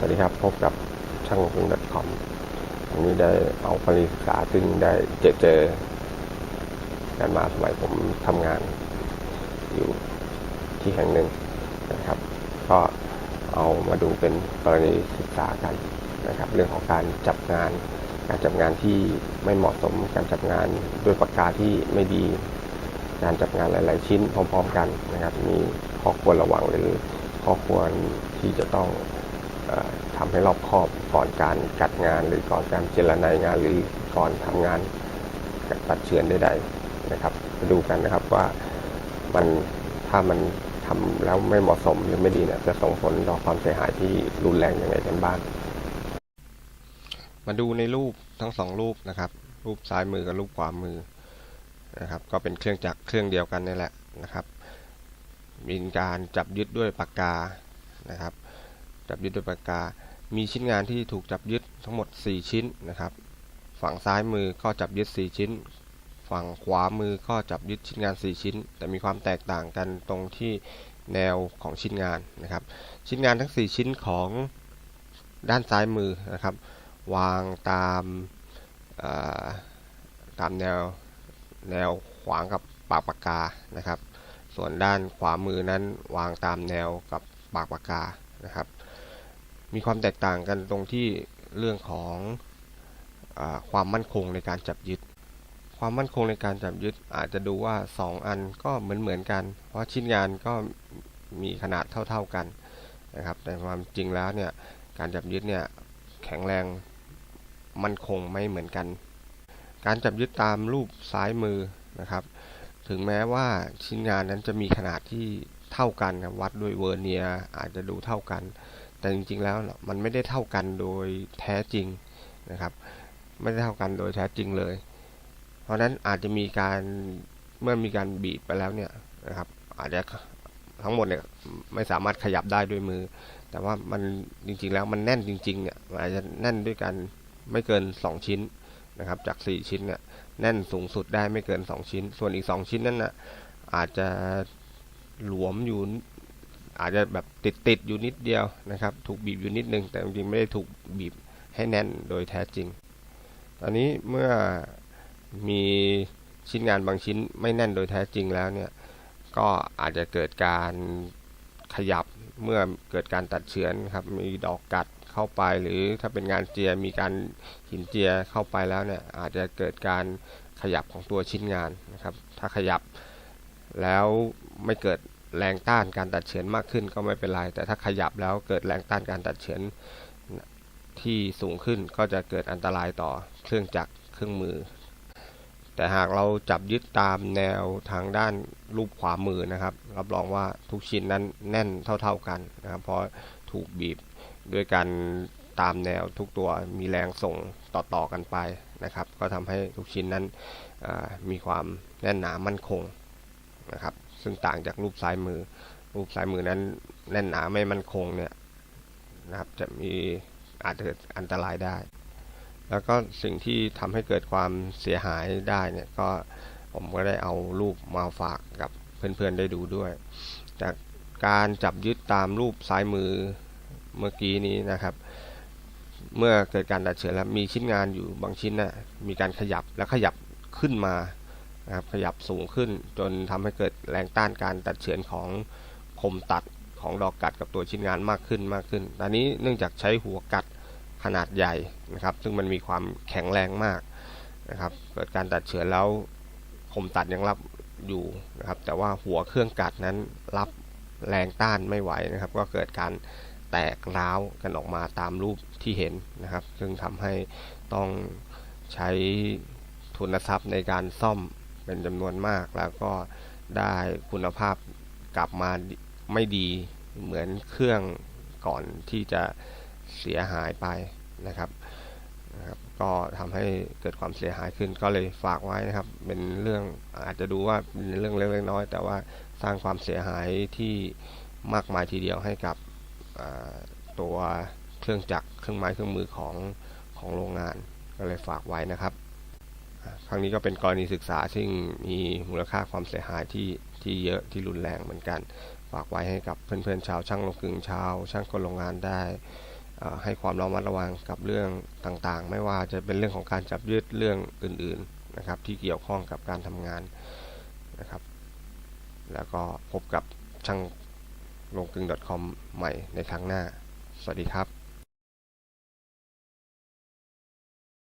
สวัสดีครับ พบกับช่างพึ่ง .com วันนี้ได้เอากรณีศึกษาซึ่งได้เจอเจอกันมาสมัยผมทำงานอยู่ที่แห่งหนึ่งนะครับ ก็เอามาดูเป็นกรณีศึกษากันนะครับ เรื่องของการจับงาน การจับงานที่ไม่เหมาะสม การจับงานด้วยปากกาที่ไม่ดี การจับงานหลาย ๆ ชิ้นพร้อม ๆ กันนะครับ มีข้อควรระวังหรือข้อควรที่จะต้อง ทำให้รอบคอบก่อนการจัดงานหรือก่อนการเจรนายงานหรือก่อนทำงานตัดเชือนใดๆนะครับมาดูกันนะครับว่ามันถ้ามันทำแล้วไม่เหมาะสมหรือไม่ดีเนี่ยจะส่งผลต่อความเสียหายที่รุนแรงยังไงกันบ้าง มาดูในรูปทั้งสองรูปนะครับ รูปซ้ายมือกับรูปขวามือนะครับ ก็เป็นเครื่องจักรเครื่องเดียวกันนี่แหละนะครับ มีการจับยึดด้วยปากกานะครับ จับยึดด้วยปากกา มีชิ้นงานที่ถูกจับยึดทั้งหมด 4 ชิ้นนะครับ ฝั่งซ้ายมือก็จับยึด 4 ชิ้น ฝั่งขวามือก็จับยึดชิ้นงาน 4 ชิ้น แต่มีความแตกต่างกันตรงที่แนวของชิ้นงานนะครับ ชิ้นงานทั้ง 4 ชิ้นของด้านซ้ายมือนะครับ วางตามตามแนวแนวขวางกับปากปากกานะครับ ส่วนด้านขวามือนั้นวางตามแนวกับปากปากกานะครับ มีความแตกต่างกันตรงที่เรื่องของอความมั่นคงในการจับยึด ความมั่นคงในการจับยึดอาจจะดูว่า 2 อันก็เหมือนเหมือนกัน เพราะชิ้นงานก็มีขนาดเท่า ๆกันนะครับ แต่ความจริงแล้วเนี่ยการจับยึดเนี่ยแข็งแรงมั่นคงไม่เหมือนกัน การจับยึดตามรูปซ้ายมือนะครับ ถึงแม้ว่าชิ้นงานนั้นจะมีขนาดที่เท่ากันวัดด้วยเวอร์เนียอาจจะดูเท่ากัน แต่จริงๆแล้วมันไม่ได้เท่ากันโดยแท้จริงนะครับ ไม่ได้เท่ากันโดยแท้จริงเลย เพราะฉะนั้นอาจจะมีการเมื่อมีการบีบไปแล้วเนี่ยนะครับ อาจจะทั้งหมดเนี่ยไม่สามารถขยับได้ด้วยมือ แต่ว่ามันจริงๆแล้วมันแน่นจริงๆเนี่ยอาจจะแน่นด้วยกันไม่เกิน 2 ชิ้นนะครับ จาก 4 ชิ้นเนี่ยแน่นสูงสุดได้ไม่เกิน 2 ชิ้น ส่วนอีก 2 ชิ้นนั้นนะอาจจะหลวมอยู่ อาจจะแบบติดติดอยู่นิดเดียวนะครับ ถูกบีบอยู่นิดนึง แต่จริงๆไม่ได้ถูกบีบให้แน่นโดยแท้จริง ตอนนี้เมื่อมีชิ้นงานบางชิ้นไม่แน่นโดยแท้จริงแล้วเนี่ย ก็อาจจะเกิดการขยับเมื่อเกิดการตัดเฉือนครับ มีดอกกัดเข้าไป หรือถ้าเป็นงานเจียมีการหินเจียเข้าไปแล้วเนี่ย อาจจะเกิดการขยับของตัวชิ้นงานนะครับ ถ้าขยับแล้วไม่เกิด แรงต้านการตัดเฉือนมากขึ้นก็ไม่เป็นไร แต่ถ้าขยับแล้วเกิดแรงต้านการตัดเฉือนที่สูงขึ้นก็จะเกิดอันตรายต่อเครื่องจักรเครื่องมือ แต่หากเราจับยึดตามแนวทางด้านรูปขวามือนะครับ รับรองว่าทุกชิ้นนั้นแน่นเท่า ๆกันนะครับเพราะถูกบีบด้วยกันตามแนวทุกตัวมีแรงส่งต่อๆกันไปนะครับ ก็ทำให้ทุกชิ้นนั้นมีความแน่นหนามั่นคงนะครับ ซึ่งต่างจากรูปซ้ายมือ รูปซ้ายมือนั้นแน่นหนาไม่มั่นคงเนี่ยนะครับจะมีอาจเกิดอันตรายได้ แล้วก็สิ่งที่ทำให้เกิดความเสียหายได้เนี่ยก็ผมก็ได้เอารูปมาฝากกับเพื่อนๆได้ดูด้วย จากการจับยึดตามรูปซ้ายมือเมื่อกี้นี้นะครับ เมื่อเกิดการตัดเฉือนแล้วมีชิ้นงานอยู่บางชิ้นนะ่ะมีการขยับแล้วขยับขึ้นมา นะครับขยับสูงขึ้นจนทำให้เกิดแรงต้านการตัดเฉือนของคมตัดของดอกกัดกับตัวชิ้นงานมากขึ้นมากขึ้นตอนนี้เนื่องจากใช้หัวกัดขนาดใหญ่นะครับ ซึ่งมันมีความแข็งแรงมากนะครับ เกิดการตัดเฉือนแล้วคมตัดยังรับอยู่นะครับ แต่ว่าหัวเครื่องกัดนั้นรับแรงต้านไม่ไหวนะครับ ก็เกิดการแตกร้าวกันออกมาตามรูปที่เห็นนะครับ ซึ่งทำให้ต้องใช้ทุนทรัพย์ในการซ่อม เป็นจำนวนมากแล้วก็ได้คุณภาพกลับมาไม่ดีเหมือนเครื่องก่อนที่จะเสียหายไปนะครับนะครับก็ทำให้เกิดความเสียหายขึ้นก็เลยฝากไว้นะครับ เป็นเรื่องอาจจะดูว่าเป็นเรื่องเล็กๆน้อยแต่ว่าสร้างความเสียหายที่มากมายทีเดียวให้กับตัวเครื่องจักรเครื่องไม้เครื่องมือของของโรงงานก็เลยฝากไว้นะครับ ครั้งนี้ก็เป็นกรณีศึกษาซึ่งมีมูลค่าความเสียหายที่ที่เยอะที่รุนแรงเหมือนกัน ฝากไว้ให้กับเพื่อนๆชาวช่างลงกึ่งชาว ช่างกลโรงงานได้ให้ความระมัดระวังกับเรื่องต่างๆ ไม่ว่าจะเป็นเรื่องของการจับยึดเรื่องอื่นๆนะครับที่เกี่ยวข้องกับการทำงานนะครับ แล้วก็พบกับช่างลงกึ่ง .com ใหม่ในครั้งหน้า สวัสดีครับ